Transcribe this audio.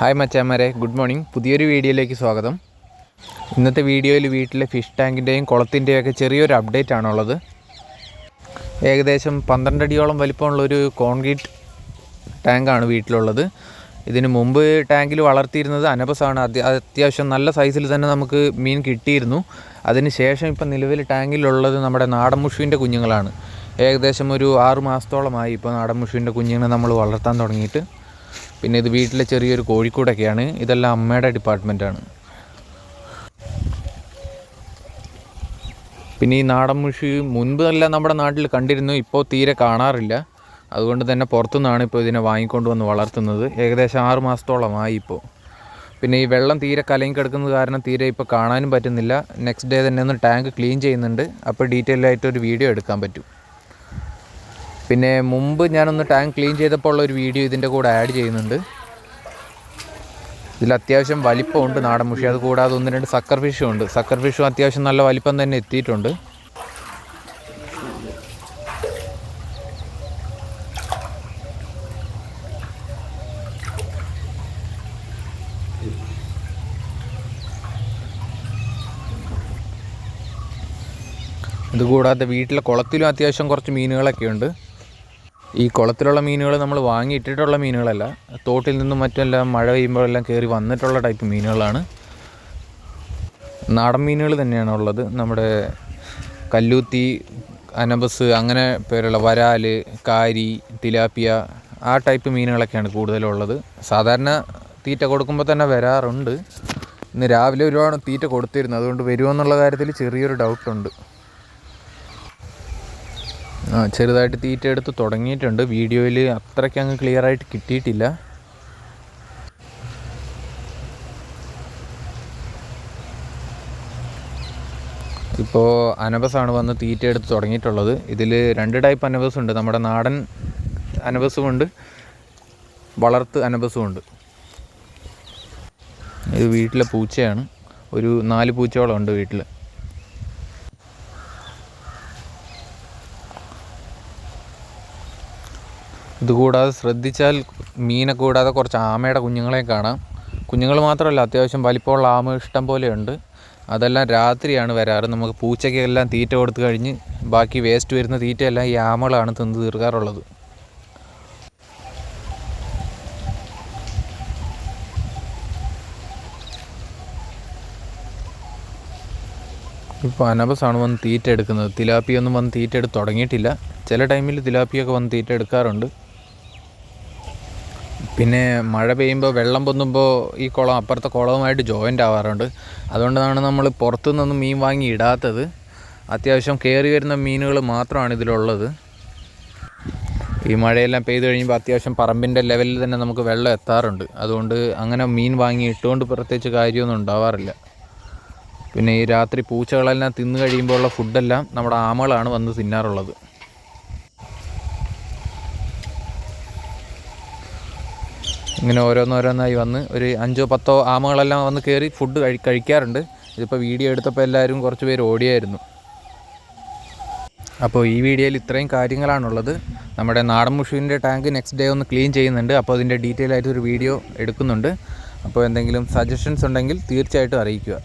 Hi മച്ചാമാരെ good morning. പുതിയൊരു വീഡിയോയിലേക്ക് സ്വാഗതം. ഇന്നത്തെ വീഡിയോയിൽ വീട്ടിലെ ഫിഷ് ടാങ്കിന്റെയും കുളത്തിന്റെയും ഒക്കെ ചെറിയൊരു അപ്ഡേറ്റ് ആണുള്ളത്. ഏകദേശം പന്ത്രണ്ട് അടിയോളം വലിപ്പമുള്ള ഒരു കോൺക്രീറ്റ് ടാങ്കാണ് വീട്ടിലുള്ളത്. ഇതിന് മുമ്പ് ടാങ്കിൽ വളർത്തിയിരുന്നത് അനബസാണ് അത്യ അത്യാവശ്യം നല്ല സൈസിൽ തന്നെ നമുക്ക് മീൻ കിട്ടിയിരുന്നു. അതിന് ശേഷം ഇപ്പം നിലവിൽ ടാങ്കിലുള്ളത് നമ്മുടെ നാടൻ മുഷുവിന്റെ കുഞ്ഞുങ്ങളാണ്. ഏകദേശം ഒരു ആറുമാസത്തോളമായി ഇപ്പോൾ നാടൻ മുഷുവിന്റെ കുഞ്ഞുങ്ങളെ നമ്മൾ വളർത്താൻ തുടങ്ങിയിട്ട്. പിന്നെ ഇത് വീട്ടിലെ ചെറിയൊരു കോഴിക്കൂടൊക്കെയാണ്. ഇതെല്ലാം അമ്മയുടെ ഡിപ്പാർട്ട്മെന്റാണ് പിന്നെ ഈ നാടൻ മുഷി മുൻപ് എല്ലാം നമ്മുടെ നാട്ടിൽ കണ്ടിരുന്നു ഇപ്പോൾ തീരെ കാണാറില്ല. അതുകൊണ്ട് തന്നെ പുറത്തുനിന്നാണ് ഇപ്പോൾ ഇതിനെ വാങ്ങിക്കൊണ്ട് വന്ന് വളർത്തുന്നത്. ഏകദേശം ആറ് മാസത്തോളമായി ഇപ്പോൾ. പിന്നെ ഈ വെള്ളം തീരെ കലങ്ങി കിടക്കുന്നത് കാരണം തീരെ ഇപ്പോൾ കാണാനും പറ്റുന്നില്ല. നെക്സ്റ്റ് ഡേ തന്നെ ഒന്ന് ടാങ്ക് ക്ലീൻ ചെയ്യുന്നുണ്ട്. അപ്പോൾ ഡീറ്റെയിൽ ആയിട്ട് ഒരു വീഡിയോ എടുക്കാൻ പറ്റും. പിന്നെ മുമ്പ് ഞാനൊന്ന് ടാങ്ക് ക്ലീൻ ചെയ്തപ്പോൾ ഉള്ള ഒരു വീഡിയോ ഇതിന്റെ കൂടെ ആഡ് ചെയ്യുന്നുണ്ട്. ഇതിൽ അത്യാവശ്യം വലിപ്പമുണ്ട് നാടൻ മുഷി. അത് കൂടാതെ ഒന്ന് രണ്ട് സക്കർ ഫിഷും ഉണ്ട്. സക്കർ ഫിഷും അത്യാവശ്യം നല്ല വലിപ്പം തന്നെ എത്തിയിട്ടുണ്ട്. ഇതുകൂടാതെ വീട്ടിലെ കുളത്തിലും അത്യാവശ്യം കുറച്ച് മീനുകളൊക്കെ ഉണ്ട്. ഈ കുളത്തിലുള്ള മീനുകൾ നമ്മൾ വാങ്ങിയിട്ടിട്ടുള്ള മീനുകളല്ല. തോട്ടിൽ നിന്നും മറ്റെല്ലാം മഴ പെയ്യുമ്പോഴെല്ലാം കയറി വന്നിട്ടുള്ള ടൈപ്പ് മീനുകളാണ്. നാടൻ മീനുകൾ തന്നെയാണ് ഉള്ളത്. നമ്മുടെ കല്ലൂത്തി അനബസ് അങ്ങനെ പേരുള്ള വരാൽ കാരി തിലാപ്പിയ ആ ടൈപ്പ് മീനുകളൊക്കെയാണ് കൂടുതലുള്ളത്. സാധാരണ തീറ്റ കൊടുക്കുമ്പോൾ തന്നെ വരാറുണ്ട്. ഇന്ന് രാവിലെ ഒരുപാട് തീറ്റ കൊടുത്തിരുന്നു. അതുകൊണ്ട് വരുമോ എന്നുള്ള കാര്യത്തിൽ ചെറിയൊരു ഡൗട്ടുണ്ട് ചെറുതായിട്ട് തീറ്റ എടുത്ത് തുടങ്ങിയിട്ടുണ്ട്. വീഡിയോയിൽ അത്രയ്ക്ക് അങ്ങ് ക്ലിയർ ആയിട്ട് കിട്ടിയിട്ടില്ല. ഇപ്പോൾ അനബസാണ് വന്ന് തീറ്റ എടുത്ത് തുടങ്ങിയിട്ടുള്ളത്. ഇതിൽ രണ്ട് ടൈപ്പ് അനബസ് ഉണ്ട്. നമ്മുടെ നാടൻ അനബസും ഉണ്ട്. വളർത്ത് അനബസും ഉണ്ട്. ഇത് വീട്ടിലെ പൂച്ചയാണ്. ഒരു നാല് പൂച്ചയോളം ഉണ്ട് വീട്ടിൽ ഇതുകൂടാതെ ശ്രദ്ധിച്ചാൽ മീനെ കൂടാതെ കുറച്ച് ആമയുടെ കുഞ്ഞുങ്ങളെ കാണാം. കുഞ്ഞുങ്ങൾ മാത്രമല്ല അത്യാവശ്യം വലിപ്പമുള്ള ആമ ഇഷ്ടം പോലെയുണ്ട്. അതെല്ലാം രാത്രിയാണ് വരാറ്. നമുക്ക് പൂച്ചയ്ക്കെല്ലാം തീറ്റ കൊടുത്തു കഴിഞ്ഞ് ബാക്കി വേസ്റ്റ് വരുന്ന തീറ്റയെല്ലാം ഈ ആമകളാണ് തിന്നു തീർക്കാറുള്ളത്. ഇപ്പോൾ അനബസാണ് വന്ന് തീറ്റ എടുക്കുന്നത്. തിലാപ്പിയൊന്നും വന്ന് തീറ്റ എടുത്ത് തുടങ്ങിയിട്ടില്ല. ചില ടൈമിൽ തിലാപ്പിയൊക്കെ വന്ന് തീറ്റ എടുക്കാറുണ്ട്. പിന്നെ മഴ പെയ്യുമ്പോൾ വെള്ളം പൊന്നുമ്പോൾ ഈ കുളം അപ്പുറത്തെ കുളവുമായിട്ട് ജോയിന്റ് ആവാറുണ്ട്. അതുകൊണ്ടാണ് നമ്മൾ പുറത്തുനിന്നൊന്നും മീൻ വാങ്ങി ഇടാത്തത്. അത്യാവശ്യം കയറി വരുന്ന മീനുകൾ മാത്രമാണ് ഇതിലുള്ളത്. ഈ മഴയെല്ലാം പെയ്ത് കഴിയുമ്പോൾ അത്യാവശ്യം പറമ്പിന്റെ ലെവലിൽ തന്നെ നമുക്ക് വെള്ളം എത്താറുണ്ട്. അതുകൊണ്ട് അങ്ങനെ മീൻ വാങ്ങി ഇട്ടുകൊണ്ട് പ്രത്യേകിച്ച് കാര്യമൊന്നും ഉണ്ടാവാറില്ല. പിന്നെ ഈ രാത്രി പൂച്ചകളെല്ലാം തിന്നു കഴിയുമ്പോഴുള്ള ഫുഡെല്ലാം നമ്മുടെ ആമകളാണ് വന്ന് തിന്നാറുള്ളത്. ഇങ്ങനെ ഓരോന്നോരോന്നായി വന്ന് ഒരു അഞ്ചോ പത്തോ ആമകളെല്ലാം വന്ന് കയറി ഫുഡ് കഴി കഴിക്കാറുണ്ട്. ഇതിപ്പോൾ വീഡിയോ എടുത്തപ്പോൾ എല്ലാവരും കുറച്ച് പേര് ഓടിയായിരുന്നു. അപ്പോൾ ഈ വീഡിയോയിൽ ഇത്രയും കാര്യങ്ങളാണുള്ളത്. നമ്മുടെ നാടൻ മുഷുവിന്റെ ടാങ്ക് നെക്സ്റ്റ് ഡേ ഒന്ന് ക്ലീൻ ചെയ്യുന്നുണ്ട്. അപ്പോൾ അതിന്റെ ഡീറ്റെയിൽ ആയിട്ട് ഒരു വീഡിയോ എടുക്കുന്നുണ്ട്. അപ്പോൾ എന്തെങ്കിലും സജഷൻസ് ഉണ്ടെങ്കിൽ തീർച്ചയായിട്ടും അറിയിക്കുക.